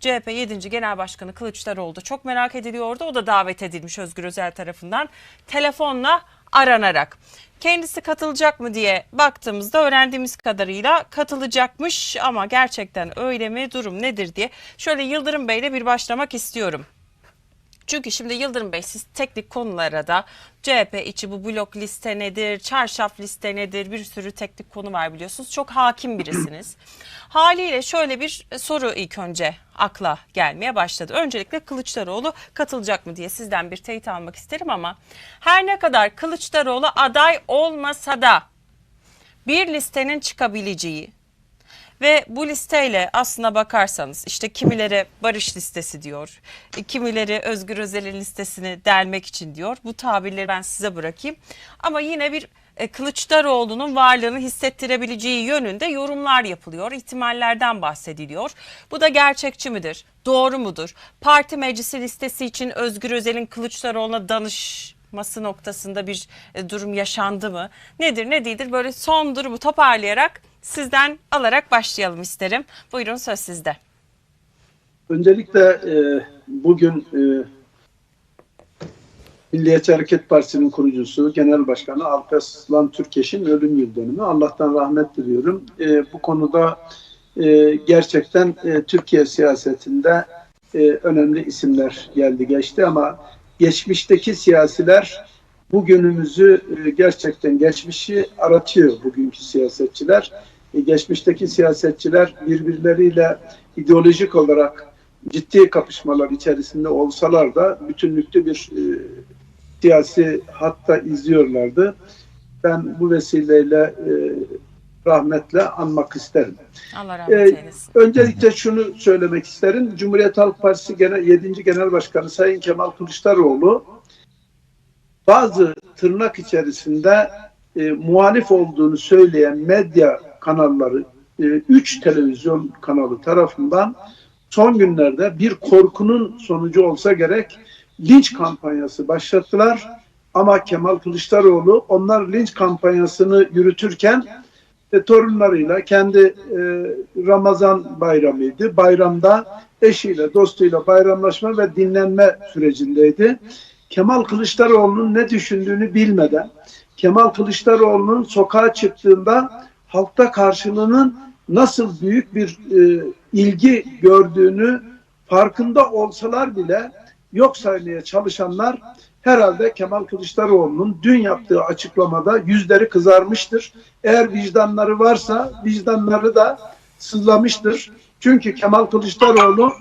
CHP 7. Genel Başkanı Kılıçdaroğlu da çok merak ediliyordu. O da davet edilmiş Özgür Özel tarafından telefonla aranarak. Kendisi katılacak mı diye baktığımızda öğrendiğimiz kadarıyla katılacakmış ama gerçekten öyle mi durum nedir diye şöyle Yıldırım Bey'le bir başlamak istiyorum. Çünkü şimdi Yıldırım Bey siz teknik konulara da CHP içi bu blok liste nedir, çarşaf liste nedir bir sürü teknik konu var biliyorsunuz. Çok hakim birisiniz. Haliyle şöyle bir soru ilk önce akla gelmeye başladı. Öncelikle Kılıçdaroğlu katılacak mı diye sizden bir teyit almak isterim ama her ne kadar Kılıçdaroğlu aday olmasa da bir listenin çıkabileceği ve bu listeyle aslına bakarsanız işte kimileri barış listesi diyor, e, kimileri Özgür Özel'in listesini delmek için diyor. Bu tabirleri ben size bırakayım. Ama yine bir e, Kılıçdaroğlu'nun varlığını hissettirebileceği yönünde yorumlar yapılıyor, ihtimallerden bahsediliyor. Bu da gerçekçi midir? Doğru mudur? Parti meclisi listesi için Özgür Özel'in Kılıçdaroğlu'na danışması noktasında bir e, durum yaşandı mı? Nedir ne değildir? Böyle son durumu toparlayarak sizden alarak başlayalım isterim. Buyurun söz sizde. Öncelikle e, bugün e, Milliyetçi Hareket Partisi'nin kurucusu, Genel Başkanı Alparslan Türkeş'in ölüm yıl dönümü. Allah'tan rahmet diliyorum. E, bu konuda e, gerçekten e, Türkiye siyasetinde e, önemli isimler geldi geçti ama geçmişteki siyasiler bugünümüzü e, gerçekten geçmişi aratıyor bugünkü siyasetçiler. E, geçmişteki siyasetçiler birbirleriyle ideolojik olarak ciddi kapışmalar içerisinde olsalar da bütünlüklü bir e, siyasi hatta izliyorlardı. Ben bu vesileyle e, rahmetle anmak isterim. Allah rahmet Ee, eylesin. Öncelikle şunu söylemek isterim. Cumhuriyet Halk Partisi Genel 7. Genel Başkanı Sayın Kemal Kılıçdaroğlu bazı tırnak içerisinde e, muhalif olduğunu söyleyen medya kanalları, 3 televizyon kanalı tarafından son günlerde bir korkunun sonucu olsa gerek linç kampanyası başlattılar. Ama Kemal Kılıçdaroğlu onlar linç kampanyasını yürütürken ve torunlarıyla kendi e, Ramazan bayramıydı. Bayramda eşiyle, dostuyla bayramlaşma ve dinlenme sürecindeydi. Kemal Kılıçdaroğlu'nun ne düşündüğünü bilmeden, Kemal Kılıçdaroğlu'nun sokağa çıktığında halkta karşılığının nasıl büyük bir e, ilgi gördüğünü farkında olsalar bile yok saymaya çalışanlar herhalde Kemal Kılıçdaroğlu'nun dün yaptığı açıklamada yüzleri kızarmıştır. Eğer vicdanları varsa vicdanları da sızlamıştır. Çünkü Kemal Kılıçdaroğlu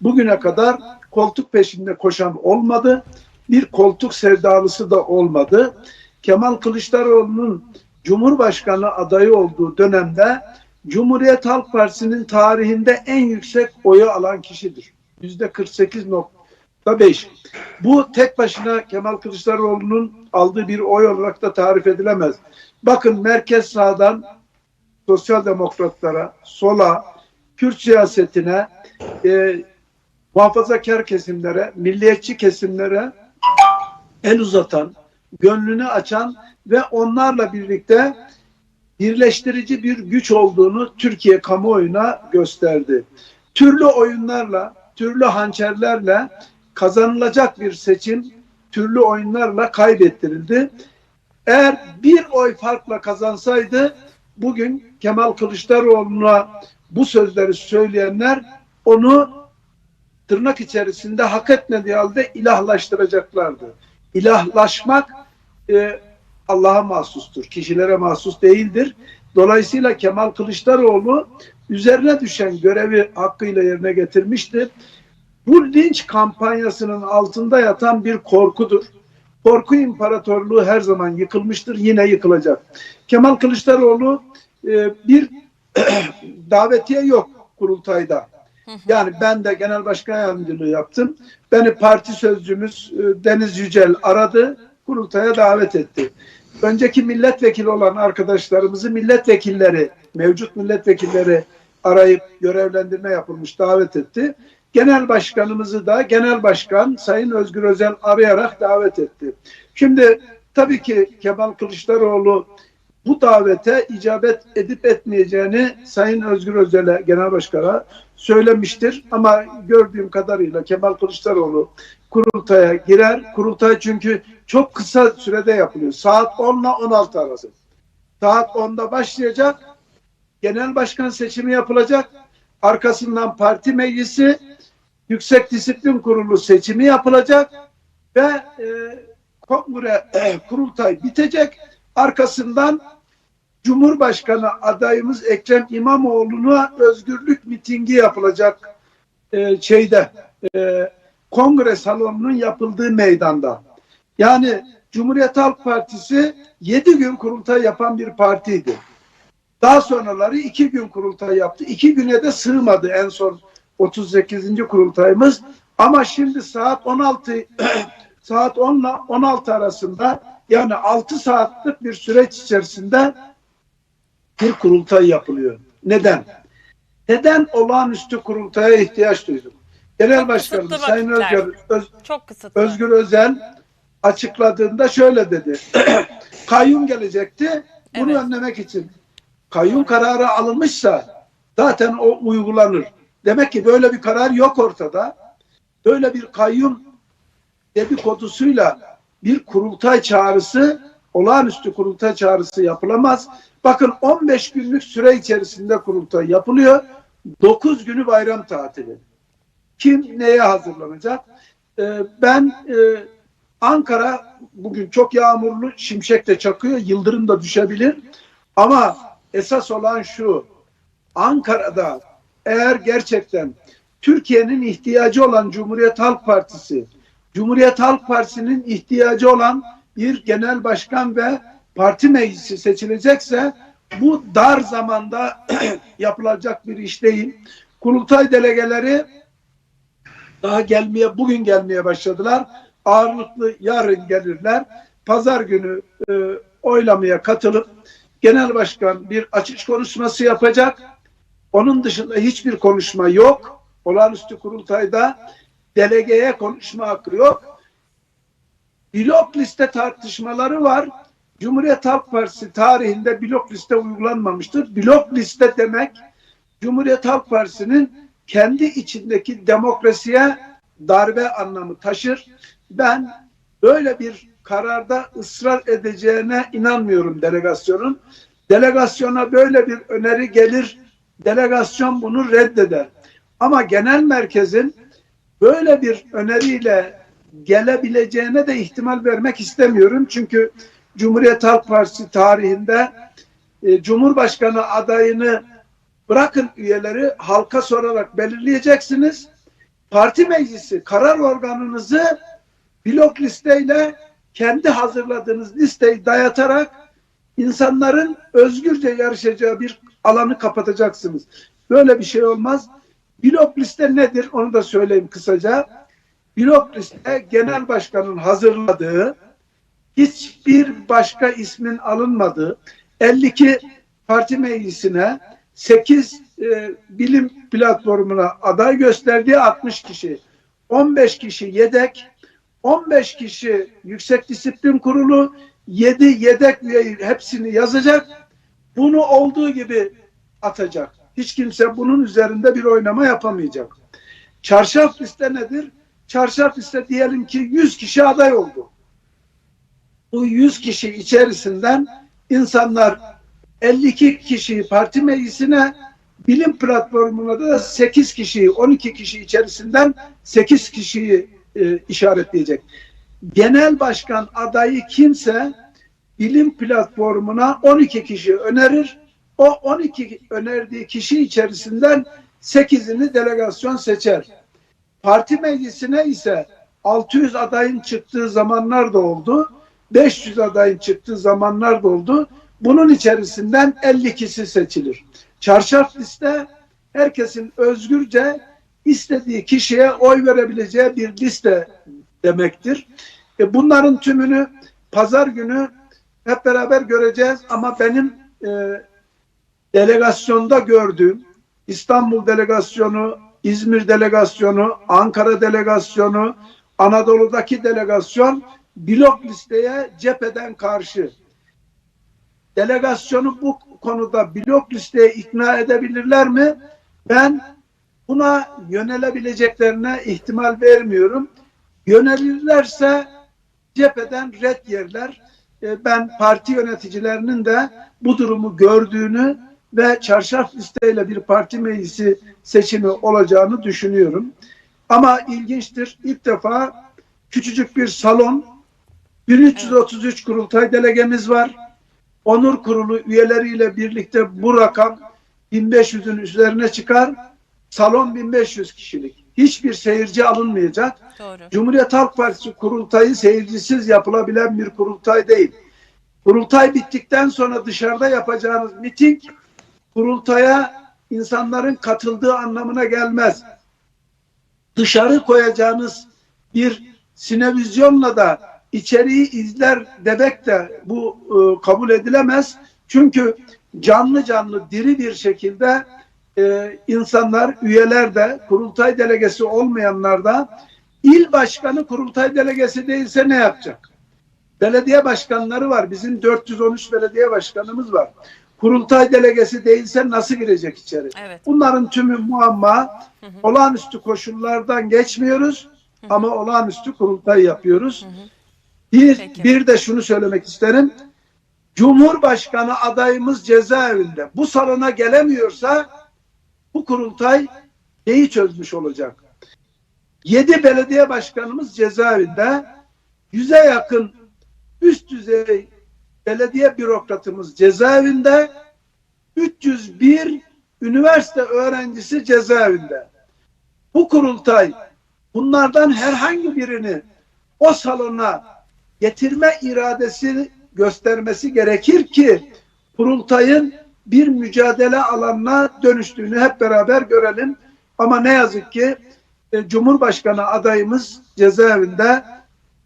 bugüne kadar koltuk peşinde koşan olmadı. Bir koltuk sevdalısı da olmadı. Kemal Kılıçdaroğlu'nun Cumhurbaşkanı adayı olduğu dönemde Cumhuriyet Halk Partisi'nin tarihinde en yüksek oyu alan kişidir. Yüzde 48.5. Bu tek başına Kemal Kılıçdaroğlu'nun aldığı bir oy olarak da tarif edilemez. Bakın merkez sağdan sosyal demokratlara, sola, Kürt siyasetine, e, muhafazakar kesimlere, milliyetçi kesimlere el uzatan, gönlünü açan ve onlarla birlikte birleştirici bir güç olduğunu Türkiye kamuoyuna gösterdi. Türlü oyunlarla, türlü hançerlerle kazanılacak bir seçim türlü oyunlarla kaybettirildi. Eğer bir oy farkla kazansaydı bugün Kemal Kılıçdaroğlu'na bu sözleri söyleyenler onu tırnak içerisinde hak etmediği halde ilahlaştıracaklardı. İlahlaşmak e, Allah'a mahsustur. Kişilere mahsus değildir. Dolayısıyla Kemal Kılıçdaroğlu üzerine düşen görevi hakkıyla yerine getirmiştir. Bu linç kampanyasının altında yatan bir korkudur. Korku imparatorluğu her zaman yıkılmıştır, yine yıkılacak. Kemal Kılıçdaroğlu e, bir davetiye yok kurultayda. Yani ben de genel başkan yardımcılığı yaptım. Beni parti sözcümüz e, Deniz Yücel aradı, kurultaya davet etti. Önceki milletvekili olan arkadaşlarımızı milletvekilleri, mevcut milletvekilleri arayıp görevlendirme yapılmış, davet etti. Genel başkanımızı da genel başkan Sayın Özgür Özel arayarak davet etti. Şimdi tabii ki Kemal Kılıçdaroğlu bu davete icabet edip etmeyeceğini Sayın Özgür Özel'e genel başkana söylemiştir. Ama gördüğüm kadarıyla Kemal Kılıçdaroğlu kurultaya girer. Kurultay çünkü çok kısa sürede yapılıyor. Saat 10 ile 16 arası. Saat 10'da başlayacak. Genel başkan seçimi yapılacak. Arkasından parti meclisi, Yüksek Disiplin Kurulu seçimi yapılacak ve e, kongre e, kurultay bitecek. Arkasından Cumhurbaşkanı adayımız Ekrem İmamoğlu'na özgürlük mitingi yapılacak e, şeyde e, kongre salonunun yapıldığı meydanda. Yani Cumhuriyet Halk Partisi 7 gün kurultay yapan bir partiydi. Daha sonraları 2 gün kurultay yaptı. 2 güne de sığmadı en son 38. kurultayımız. Ama şimdi saat 16 saat 10 ile 16 arasında yani 6 saatlik bir süreç içerisinde bir kurultay yapılıyor. Neden? Neden olağanüstü kurultaya ihtiyaç duyduk? Genel Başkanımız kısıtlı Sayın vakitler. Özgür, Öz- Çok kısıtlı. Özgür Özel açıkladığında şöyle dedi. Kayyum gelecekti. Bunu Evet. önlemek için. Kayyum kararı alınmışsa zaten o uygulanır. Demek ki böyle bir karar yok ortada. Böyle bir kayyum dedikodusuyla bir kurultay çağrısı, olağanüstü kurultay çağrısı yapılamaz. Bakın 15 günlük süre içerisinde kurultay yapılıyor. 9 günü bayram tatili. Kim neye hazırlanacak? Ee, ben e, Ankara bugün çok yağmurlu, şimşek de çakıyor, yıldırım da düşebilir. Ama esas olan şu, Ankara'da eğer gerçekten Türkiye'nin ihtiyacı olan Cumhuriyet Halk Partisi, Cumhuriyet Halk Partisi'nin ihtiyacı olan bir genel başkan ve parti meclisi seçilecekse bu dar zamanda yapılacak bir iş değil. Kurultay delegeleri daha gelmeye bugün gelmeye başladılar. Ağırlıklı yarın gelirler. Pazar günü e, oylamaya katılıp genel başkan bir açış konuşması yapacak. Onun dışında hiçbir konuşma yok. Olağanüstü kurultayda delegeye konuşma hakkı yok. Blok liste tartışmaları var. Cumhuriyet Halk Partisi tarihinde blok liste uygulanmamıştır. Blok liste demek Cumhuriyet Halk Partisi'nin kendi içindeki demokrasiye darbe anlamı taşır. Ben böyle bir kararda ısrar edeceğine inanmıyorum delegasyonun. Delegasyona böyle bir öneri gelir, delegasyon bunu reddeder. Ama genel merkezin böyle bir öneriyle gelebileceğine de ihtimal vermek istemiyorum. Çünkü Cumhuriyet Halk Partisi tarihinde e, Cumhurbaşkanı adayını bırakın üyeleri halka sorarak belirleyeceksiniz. Parti meclisi karar organınızı blok listeyle kendi hazırladığınız listeyi dayatarak insanların özgürce yarışacağı bir alanı kapatacaksınız. Böyle bir şey olmaz. Blok liste nedir onu da söyleyeyim kısaca. Blok liste genel başkanın hazırladığı hiçbir başka ismin alınmadığı 52 parti meclisine 8 e, bilim platformuna aday gösterdiği 60 kişi 15 kişi yedek 15 kişi yüksek disiplin kurulu 7 yedek hepsini yazacak bunu olduğu gibi atacak. Hiç kimse bunun üzerinde bir oynama yapamayacak. Çarşaf liste nedir? Çarşaf liste diyelim ki 100 kişi aday oldu. Bu 100 kişi içerisinden insanlar 52 kişiyi parti meclisine bilim platformuna da 8 kişiyi 12 kişi içerisinden 8 kişiyi e, işaretleyecek. Genel başkan adayı kimse bilim platformuna 12 kişi önerir. O 12 önerdiği kişi içerisinden 8'ini delegasyon seçer. Parti meclisine ise 600 adayın çıktığı zamanlar da oldu. 500 adayın çıktığı zamanlar da oldu. Bunun içerisinden 52'si seçilir. Çarşaf liste herkesin özgürce istediği kişiye oy verebileceği bir liste demektir. E bunların tümünü pazar günü hep beraber göreceğiz ama benim e, delegasyonda gördüğüm İstanbul delegasyonu, İzmir delegasyonu, Ankara delegasyonu, Anadolu'daki delegasyon blok listeye cepheden karşı. Delegasyonu bu konuda blok listeye ikna edebilirler mi? Ben buna yönelebileceklerine ihtimal vermiyorum. Yönelirlerse cepheden red yerler. E, Ben parti yöneticilerinin de bu durumu gördüğünü ve çarşaf listeyle bir parti meclisi seçimi olacağını düşünüyorum. Ama ilginçtir. İlk defa küçücük bir salon 1333 kurultay delegemiz var. Onur kurulu üyeleriyle birlikte bu rakam 1500'ün üzerine çıkar. Salon 1500 kişilik. Hiçbir seyirci alınmayacak. Doğru. Cumhuriyet Halk Partisi kurultayı seyircisiz yapılabilen bir kurultay değil. Kurultay bittikten sonra dışarıda yapacağınız miting kurultaya insanların katıldığı anlamına gelmez. Dışarı koyacağınız bir sinevizyonla da içeriği izler demek de bu e, kabul edilemez. Çünkü canlı canlı diri bir şekilde e, insanlar, üyeler de, kurultay delegesi olmayanlar da il başkanı kurultay delegesi değilse ne yapacak? Belediye başkanları var. Bizim 413 belediye başkanımız var. Kurultay delegesi değilse nasıl girecek içeri? Evet. Bunların tümü muamma. Olağanüstü koşullardan geçmiyoruz ama olağanüstü kurultay yapıyoruz. Bir, Peki. bir de şunu söylemek isterim. Cumhurbaşkanı adayımız cezaevinde. Bu salona gelemiyorsa bu kurultay neyi çözmüş olacak? Yedi belediye başkanımız cezaevinde. Yüze yakın üst düzey belediye bürokratımız cezaevinde. 301 üniversite öğrencisi cezaevinde. Bu kurultay bunlardan herhangi birini o salona getirme iradesi göstermesi gerekir ki kurultayın bir mücadele alanına dönüştüğünü hep beraber görelim. Ama ne yazık ki e, Cumhurbaşkanı adayımız cezaevinde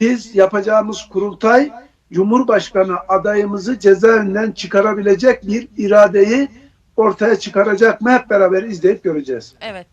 biz yapacağımız kurultay Cumhurbaşkanı adayımızı cezaevinden çıkarabilecek bir iradeyi ortaya çıkaracak mı hep beraber izleyip göreceğiz. Evet.